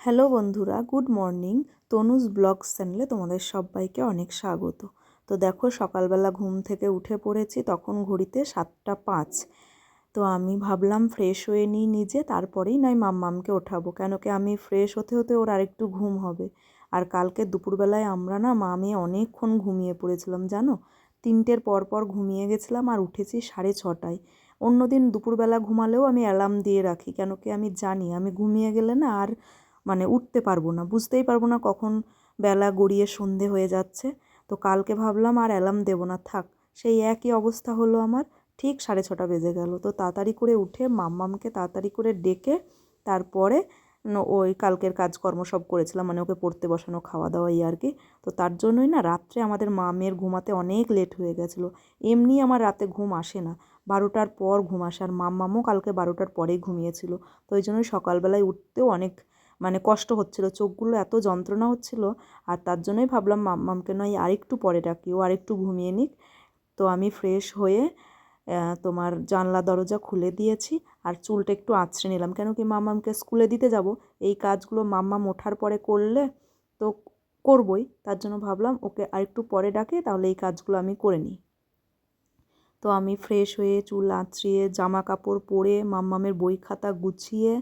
Hello বন্ধুরা, good morning. Tanuj blogs চ্যানেলে তোমাদের সবাইকে অনেক স্বাগত। তো দেখো, সকালবেলা ঘুম থেকে উঠে পড়েছি, তখন ঘড়িতে সাতটা পাঁচ। তো আমি ভাবলাম ফ্রেশ হয়ে নিই নিজে, তারপরেই নয় মাম্মামকে ওঠাবো। কেন কি আমি ফ্রেশ হতে হতে ওর আরেকটু ঘুম হবে। আর কালকে দুপুরবেলায় আমরা না মামে অনেকক্ষণ ঘুমিয়ে পড়েছিলাম, জানো? তিনটের পর পর ঘুমিয়ে গেছিলাম আর উঠেছি সাড়ে ছটায়। অন্যদিন দুপুরবেলা ঘুমালেও আমি অ্যালার্ম দিয়ে রাখি। কেন কি আমি জানি, আমি ঘুমিয়ে গেলে না আর মানে উঠতে পারব না। বুঝতেই পারব না কখন বেলা গড়িয়ে সন্ধে হয়ে যাচ্ছে। তো কালকে ভাবলাম আর অ্যালার্ম দেবো না, থাক। সেই একই অবস্থা হলো আমার। ঠিক সাড়ে ছটা বেজে গেল। তো তাড়াতাড়ি করে উঠে মাম্মামকে তাড়াতাড়ি করে ডেকে তারপরে ওই কালকের কাজকর্ম সব করেছিলাম। মানে ওকে পড়তে বসানো খাওয়া দাওয়া এই আর কি। তো তার জন্যই না রাত্রে আমাদের মা মেয়ের ঘুমাতে অনেক লেট হয়ে গেছিল। এমনি আমার রাতে ঘুম আসে না। বারোটার পর ঘুম আসে। আর মাম্মামও কালকে বারোটার পরেই ঘুমিয়েছিল। তো ওই জন্যই সকালবেলায় উঠতেও অনেক মানে কষ্ট হচ্ছিল, চোখগুলো এত যন্ত্রণা হচ্ছিল, আর তার জন্যই ভাবলাম মাম্মামকে নয়, আরেকটু পরে ডাকি, ও আরেকটু ঘুমিয়ে নিক। তো আমি ফ্রেশ হয়ে তোমার জানলা দরজা খুলে দিয়েছি, আর চুলটা একটু আঁচড়ে নিলাম। কেন কি মাম্মামকে স্কুলে দিতে যাব, এই কাজগুলো মাম্মাম ওঠার পরে করলে তো করবই। তার জন্য ভাবলাম, ওকে আরেকটু পরে ডাকে, তাহলে এই কাজগুলো আমি করে নিই। তো আমি ফ্রেশ হয়ে চুল আঁচড়িয়ে, জামা কাপড় পরে, মাম্মামের বই খাতা গুছিয়ে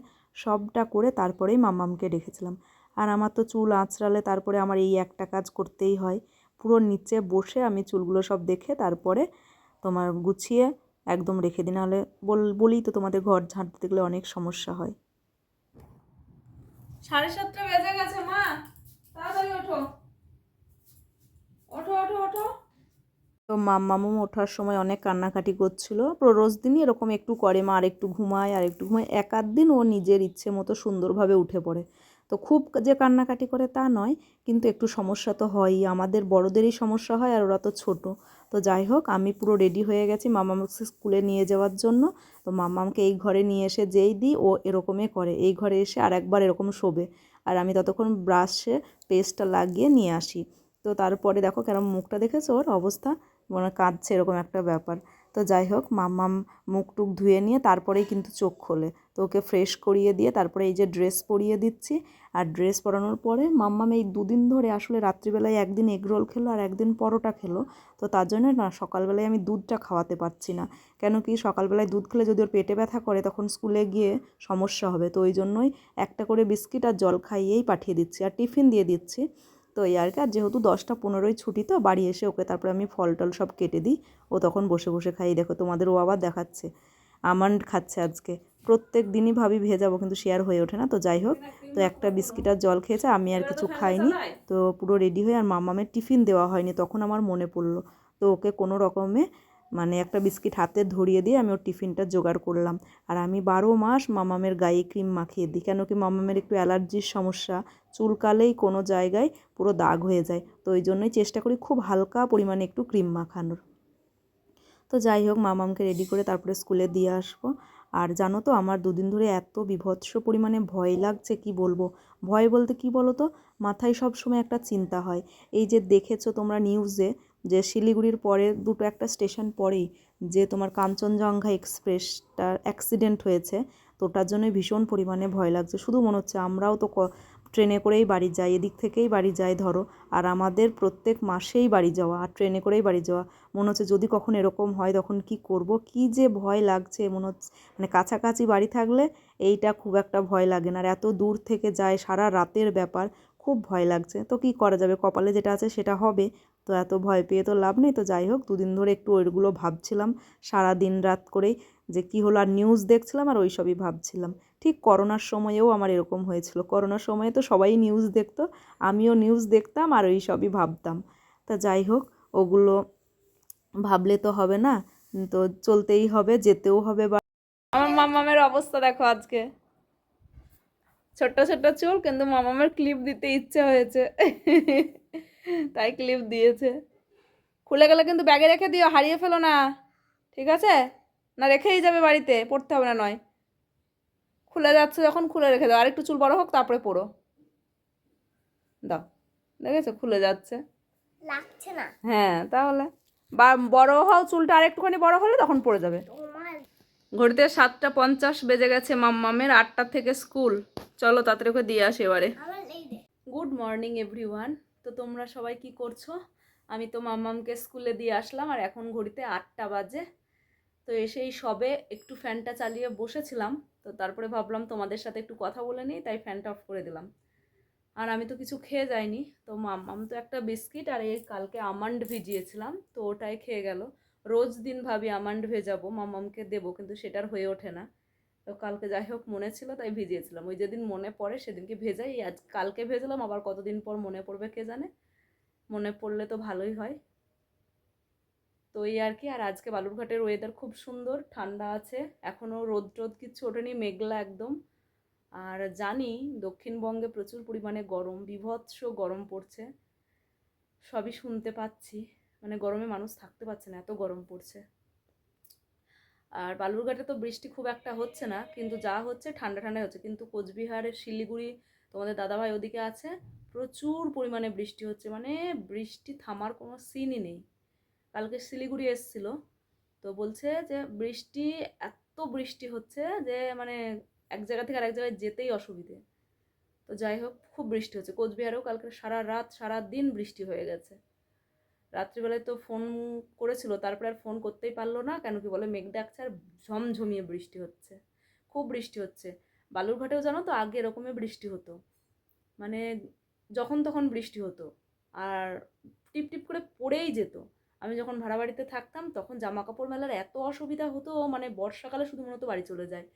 সবটা করে তারপরেই মাম্মামকে ডেকেছিলাম আর আমার তো চুল আঁচড়ালে তারপরে আমার এই একটা কাজ করতেই হয়। পুরো নিচে বসে আমি চুলগুলো সব দেখে তারপরে তোমার গুছিয়ে একদম রেখে দিই। নাহলে বল তো তোমাদের ঘর ঝাঁট দিতে গেলে অনেক সমস্যা হয়। সাড়ে সাতটা বেজে গেছে মা। তাড়াতাড়ি ওঠো। ওঠো ওঠো ওঠো। তো মাম্মামও ওঠার সময় অনেক কান্নাকাটি করছিল। রোজ দিনই এরকম একটু করে মা, আর একটু ঘুমায়, আর একটু ঘুমায়। এক আধ দিন ও নিজের ইচ্ছে মতো সুন্দরভাবে উঠে পড়ে। তো খুব যে কান্নাকাটি করে তা নয়, কিন্তু একটু সমস্যা তো হয়ই। আমাদের বড়দেরই সমস্যা হয়, আর ওরা তো ছোট। তো যাই হোক, আমি পুরো রেডি হয়ে গেছি মামামকে স্কুলে নিয়ে যাওয়ার জন্য। তো মামামকে এই ঘরে নিয়ে এসে যেই দিই, ও এরকমই করে। এই ঘরে এসে আর একবার এরকম শোবে। আর আমি ততক্ষণ ব্রাশে পেস্টটা লাগিয়ে নিয়ে আসি। তো তারপরে দেখো কেন মুখটা দেখেছ? ওর অবস্থা মানে কাঁদছে এরকম একটা ব্যাপার। তো যাই হোক, মাম্মাম মুখ টুক ধুয়ে নিয়ে তারপরেই কিন্তু চোখ খোলে। তো ওকে ফ্রেশ করিয়ে দিয়ে তারপরে এই যে ড্রেস পরিয়ে দিচ্ছি। আর ড্রেস পরানোর পরে মাম্মাম এই দুদিন ধরে আসলে রাত্রিবেলায় একদিন এগ রোল খেলো আর একদিন পরোটা খেলো। তো তার জন্য না সকালবেলায় আমি দুধটা খাওয়াতে পারছি না। কেন কি সকালবেলায় দুধ খেলে যদি ওর পেটে ব্যথা করে তখন স্কুলে গিয়ে সমস্যা হবে। তো ওই জন্যই একটা করে বিস্কিট আর জল খাইয়েই পাঠিয়ে দিচ্ছি। আর টিফিন দিয়ে দিচ্ছি। তো এই আর কি, আর যেহেতু দশটা পনেরোই ছুটি তো, বাড়ি এসে ওকে তারপরে আমি ফল টল সব কেটে দিই। ও তখন বসে বসে খাই দেখো তোমাদের ও আবার দেখাচ্ছে আমন্ড খাচ্ছে আজকে। প্রত্যেক দিনই ভাবি ভেজাবো কিন্তু শেয়ার হয়ে ওঠে না, তো যাই হোক, তো একটা বিস্কিট আর জল খেয়েছে, আমি আর কিছু খাইনি। তো পুরো রেডি হয়ে আর মামামের টিফিন দেওয়া হয়নি, তখন আমার মনে পড়ল। তো ওকে কোনো রকমে মানে একটা বিস্কিট হাতে ধরিয়ে দিয়ে আমি ওর টিফিনটা জোগাড় করলাম। আর আমি বারো মাস মামামের গায়ে ক্রিম মাখিয়ে দিই। কেন কি মামামের একটু অ্যালার্জির সমস্যা চুলকালেই কোনো জায়গায় পুরো দাগ হয়ে যায়। তো ওই জন্যই চেষ্টা করি খুব হালকা পরিমাণে একটু ক্রিম মাখানোর। তো যাই হোক, মামামকে রেডি করে তারপরে স্কুলে দিয়ে আসব। আর জানো তো, আমার দুদিন ধরে এত বিভৎস পরিমাণে ভয় লাগছে, কি বলব? ভয় বলতে কি বলো তো? মাথায় সবসময় একটা চিন্তা হয়। এই যে দেখেছ তোমরা নিউজে যে শিলিগুড়ির পরে দুটো একটা স্টেশন পরেই যে তোমার কাঞ্চনজঙ্ঘা এক্সপ্রেসটার অ্যাক্সিডেন্ট হয়েছে, তো ওটার জন্যই ভীষণ পরিমাণে ভয় লাগছে। শুধু মনে হচ্ছে আমরাও তো ট্রেনে করেই বাড়ি যাই, এদিক থেকেই বাড়ি যাই ধরো, আর আমাদের প্রত্যেক মাসেই বাড়ি যাওয়া, আর ট্রেনে করেই বাড়ি যাওয়া। মনে হচ্ছে যদি কখন এরকম হয় তখন কি করব, কি যে ভয় লাগছে মনে হচ্ছে মানে কাছাকাছি বাড়ি থাকলে এইটা খুব একটা ভয় লাগে না। আর এত দূর থেকে যায় সারা রাতের ব্যাপার খুব ভয় লাগছে। তো কি করা যাবে? কপালে যেটা আছে সেটা হবে। তো এত ভয় পেয়ে তো লাভ নেই। তো যাই হোক, দুদিন ধরে একটু ওইগুলো ভাবছিলাম। সারা দিন রাত করেই যে কি হলো আর নিউজ দেখছিলাম আর ওই সবই ভাবছিলাম। ঠিক করোনার সময়েও আমার এরকম হয়েছিল। করোনার সময়ে তো সবাই নিউজ দেখতো। আমিও নিউজ দেখতাম আর ওই সবই ভাবতাম। তা যাই হোক, ওগুলো ভাবলে তো হবে না। তো চলতেই হবে, যেতেও হবে বা আমার মামামের অবস্থা দেখো আজকে। ছোট্ট ছোট্ট চুল কিন্তু মামামের ক্লিপ দিতে ইচ্ছে হয়েছে। তাই ক্লিপ দিয়েছে। খুলে গেলে কিন্তু ব্যাগে রেখে দিও হারিয়ে ফেলো না। ঠিক আছে? না রেখেই যাবে বাড়িতে পড়তে হবে না নয়। খুলে যাচ্ছে যখন খুলে রেখে দাও। আরেকটু চুল বড় হোক তারপরে পড়ো দাও। দেখেছ? খুলে যাচ্ছে। লাগছে না। হ্যাঁ তাহলে। বা বড় হও চুলটা আরেকটুখানি বড় হলে তখন পড়ে যাবে। ঘড়িতে সাতটা পঞ্চাশ বেজে গেছে মাম্মামের, আটটা থেকে স্কুল। চলো তাড়াতাড়ি ওকে দিয়ে আসি এবারে। গুড মর্নিং এভরিওয়ান তো তোমরা সবাই কি করছ? আমি তো মাম্মামকে স্কুলে দিয়ে আসলাম আর এখন ঘড়িতে আটটা বাজে। তো এসেই সবে একটু ফ্যানটা চালিয়ে বসেছিলাম। তো তারপরে ভাবলাম তোমাদের সাথে একটু কথা বলে নিই, তাই ফ্যানটা অফ করে দিলাম। আর আমি তো কিছু খেয়ে যাইনি। তো মাম্মাম তো একটা বিস্কিট আর এই কালকে আমন্ড ভিজিয়েছিলাম, তো ওটাই খেয়ে গেল। রোজ দিন ভাবি আমন্ড ভেজাবো মাম্মামকে দেবো, কিন্তু সেটার হয়ে ওঠে না। তো কালকে যাই হোক, মনে ছিল তাই ভিজিয়েছিলাম। ওই যেদিন মনে পড়ে সেদিনকে ভেজাই, আজ কালকে ভেজলাম, আবার কতদিন পর মনে পড়বে কে জানে? মনে পড়লে তো ভালোই হয়। তো এই আর কি, আর আজকে বালুরঘাটের ওয়েদার খুব সুন্দর, ঠান্ডা আছে এখনও রোদ টোদ কিচ্ছু ওঠেনি, মেঘলা একদম। আর জানি দক্ষিণবঙ্গে প্রচুর পরিমাণে গরম, বিভৎস গরম পড়ছে, সবই শুনতে পাচ্ছি। মানে গরমে মানুষ থাকতে পারছে না, এত গরম পড়ছে। আর বালুরঘাটে তো বৃষ্টি খুব একটা হচ্ছে না, কিন্তু যা হচ্ছে ঠান্ডা ঠান্ডাই হচ্ছে। কিন্তু কোচবিহারের শিলিগুড়ি তোমাদের দাদাভাই ওদিকে আছে, প্রচুর পরিমাণে বৃষ্টি হচ্ছে মানে বৃষ্টি থামার কোনো সিনই নেই। কালকে শিলিগুড়ি এসছিল, তো বলছে যে বৃষ্টি, এত বৃষ্টি হচ্ছে যে মানে এক জায়গা থেকে আরেক জায়গায় যেতেই অসুবিধে। তো যাই হোক, খুব বৃষ্টি হচ্ছে। কোচবিহারেও কালকে সারা রাত, সারা দিন বৃষ্টি হয়ে গেছে। রাত্রিবেলায় তো ফোন করেছিল, তারপরে আর ফোন করতেই পারল না, কেন কি বলে মেঘ ডাকছে আর ঝমঝমিয়ে বৃষ্টি হচ্ছে, খুব বৃষ্টি হচ্ছে। বালুরঘাটেও জানো তো আগে এরকমই বৃষ্টি হতো মানে যখন তখন বৃষ্টি হতো, আর টিপ টিপ করে পড়েই যেত। আমি যখন ভাড়া বাড়িতে থাকতাম, তখন জামা কাপড় মেলার এত অসুবিধা হতো মানে বর্ষাকালে শুধু মনে হতো বাড়ি চলে যায়।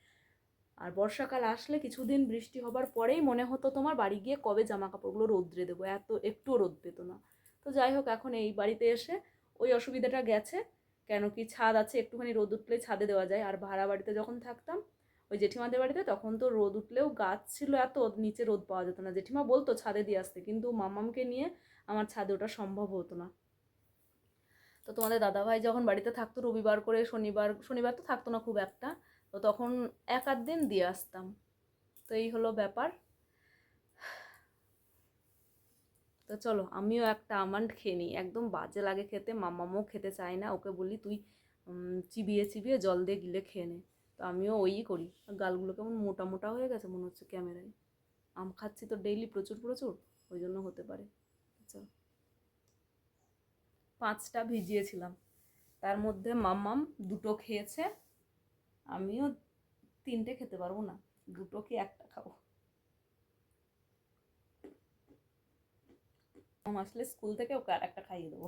আর বর্ষাকাল আসলে কিছুদিন বৃষ্টি হবার পরেই মনে হতো তোমার বাড়ি গিয়ে কবে জামা কাপড়গুলো রোদ্রে দেবো, এত, একটুও রোদ পেতো না। তো যাই হোক, এখন এই বাড়িতে এসে ওই অসুবিধাটা গেছে। কেন কি ছাদ আছে, একটুখানি রোদ উঠলে ছাদে দেওয়া যায়। আর ভাড়া বাড়িতে যখন থাকতাম, ওই জেঠিমাদের বাড়িতে, তখন তো রোদ উঠলেও গাছ ছিল এত, নিচে রোদ পাওয়া যেত না। জেঠিমা বলতো ছাদে দিয়ে আসতে, কিন্তু মামামকে নিয়ে আমার ছাদে ওটা সম্ভব হতো না। তো তোমাদের দাদাভাই যখন বাড়িতে থাকতো, রবিবার করে শনিবার শনিবার তো থাকতো না খুব একটা, তো তখন এক আধ দিন দিয়ে আসতাম। তো এই হলো ব্যাপার। তো চলো আমিও একটা আমন্ড খেয়ে নিই। একদম বাজে লাগে খেতে, মামামও খেতে চায় না। ওকে বলি তুই চিবিয়ে চিবিয়ে জল দিয়ে গিলে খেয়ে নে। তো আমিও ওই করি। গালগুলো কেমন মোটা মোটা হয়ে গেছে মনে হচ্ছে ক্যামেরায়। আম খাচ্ছি তো ডেইলি প্রচুর প্রচুর, ওই জন্য হতে পারে। চলো। পাঁচটা ভিজিয়েছিলাম। তার মধ্যে মাম্মাম দুটো খেয়েছে। আমিও তিনটে খেতে পারব না। দুটো কি একটা খাব? মাম আসলে স্কুল থেকে ওকে আর একটা খাইয়ে দেবো।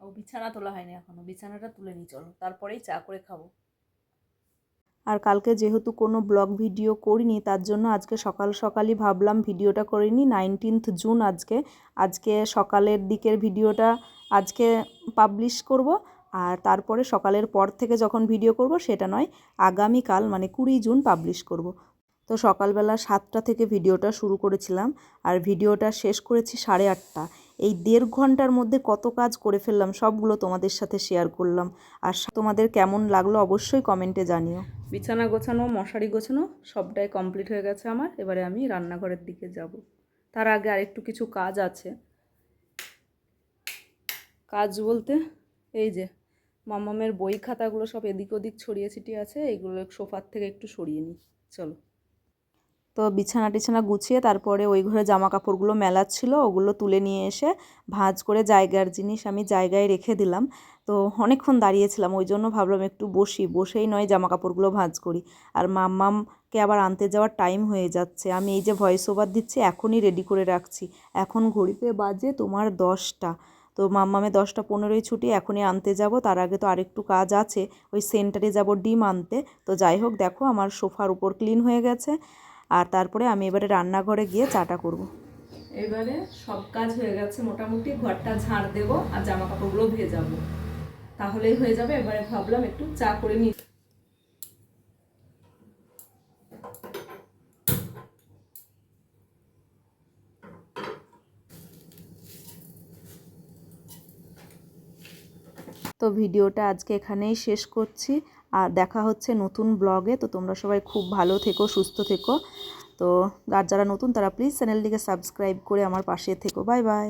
ও বিছানা তোলা হয়নি এখনও। বিছানাটা তুলে নিই চলো। তারপরেই চা করে খাব। আর কালকে যেহেতু কোনো ব্লগ ভিডিও করিনি, তার জন্য আজকে সকাল সকালই ভাবলাম ভিডিওটা করিনি নাইনটিন্থ জুন আজকে। আজকে সকালের দিকের ভিডিওটা আজকে পাবলিশ করব আর তারপরে সকালের পর থেকে যখন ভিডিও করব সেটা নয়, আগামীকাল মানে কুড়ি জুন পাবলিশ করব। তো সকালবেলা সাতটা থেকে ভিডিওটা শুরু করেছিলাম আর ভিডিওটা শেষ করেছি সাড়ে আটটা। এই দেড় ঘণ্টার মধ্যে কত কাজ করে ফেললাম, সবগুলো তোমাদের সাথে শেয়ার করলাম। আর তোমাদের কেমন লাগল অবশ্যই কমেন্টে জানিও। বিছানা গোছানো, মশারি গোছানো, সবটাই কমপ্লিট হয়ে গেছে আমার। এবারে আমি রান্নাঘরের দিকে যাব। তার আগে আরেকটু কিছু কাজ আছে। কাজ বলতে এই যে, মামামের বই খাতাগুলো সব এদিক ওদিক ছড়িয়ে ছিটিয়ে আছে এইগুলো সোফার থেকে একটু সরিয়ে নিই। চলো। তো বিছানা টিছানা গুছিয়ে তারপরে ওই ঘরে জামা কাপড়গুলো মেলার ছিল ওগুলো তুলে নিয়ে এসে ভাঁজ করে জায়গার জিনিস আমি জায়গায় রেখে দিলাম। তো অনেকক্ষণ দাঁড়িয়েছিলাম, ওই জন্য ভাবলাম একটু বসি, বসেই নয় জামা কাপড়গুলো ভাঁজ করি। আর মাম্মামকে আবার আনতে যাওয়ার টাইম হয়ে যাচ্ছে, আমি এই যে ভয়েস ওভার দিচ্ছি, এখনই রেডি করে রাখছি। এখন ঘড়িতে বাজে তোমার দশটা। তো মাম্মামে দশটা পনেরোই ছুটি, এখনই আনতে যাব, তার আগে তো আরেকটু কাজ আছে, ওই সেন্টারে যাব ডিম আনতে। তো যাই হোক, দেখো আমার সোফার উপর ক্লিন হয়ে গেছে। আর তারপরে আমি এবারে রান্নাঘরে গিয়ে চাটা করব। এবারে সব কাজ হয়ে গেছে মোটামুটি ঘরটা ঝাড় দেবো আর জামা কাপড়গুলো ভেজাবো তাহলেই হয়ে যাবে এবারে ভাবলাম একটু চা করে নিই তো ভিডিওটা আজকে এখানেই শেষ করছি আর দেখা হচ্ছে নতুন ব্লগে। তো তোমরা সবাই খুব ভালো থেকো, সুস্থ থেকো। তো আর যারা নতুন, তারা প্লিজ চ্যানেলটিকে সাবস্ক্রাইব করে আমার পাশে থেকো। Bye bye